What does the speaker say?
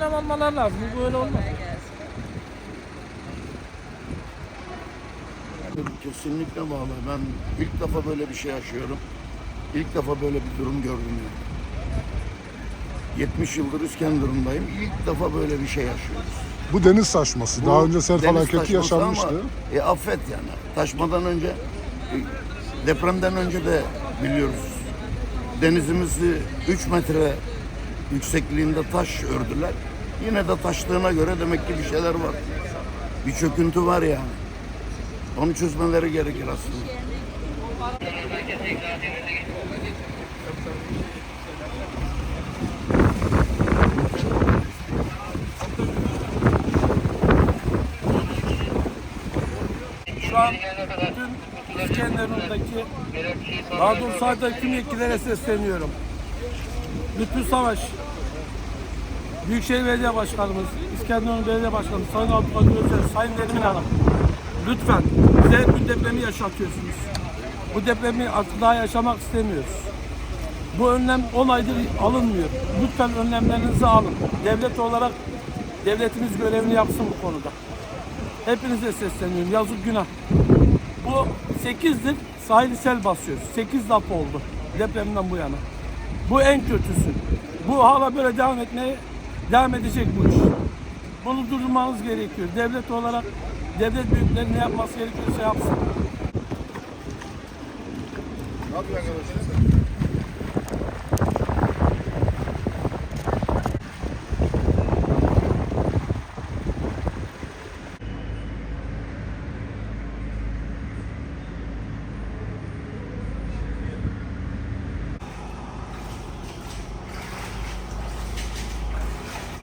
önlem almalar lazım. Bu böyle olmaz. Kesinlikle bağlı. Ben ilk defa böyle bir şey yaşıyorum. İlk defa böyle bir durum gördüm yani. 70 yıldır İskenderun'dayım. İlk defa böyle bir şey yaşıyoruz. Bu deniz taşması. Daha Bu önce sel felaketi yaşanmıştı. Ama, e, affet yani. Taşmadan önce, e, depremden önce de biliyoruz. Denizimizi 3 metre yüksekliğinde taş ördüler. Yine de taştığına göre demek ki bir şeyler var. Bir çöküntü var yani. Onu çözmeleri gerekir aslında. Şu an bütün İskenderun'daki daha doğrusu sadece tüm yetkililere sesleniyorum. Lütfü Savaş, Büyükşehir Belediye Başkanımız, İskenderun Belediye Başkanımız, Sayın Abdülkadir Özel, Sayın Nermin Hanım. Lütfen bize bu depremi yaşatıyorsunuz. Bu depremi artık daha yaşamak istemiyoruz. Bu önlem 10 aydır alınmıyor. Lütfen önlemlerinizi alın. Devlet olarak devletimiz görevini yapsın bu konuda. Hepinize sesleniyorum. Yazık günah. Bu 8'dir sahil sel basıyor. 8 laf oldu depremden bu yana. Bu en kötüsü. Bu hala böyle devam etmeye devam edecek bu iş. Bunu durdurmanız gerekiyor. Devlet olarak devlet büyükleri ne yapması gerekiyorsa yapsın. Ne yapıyor arkadaşlar?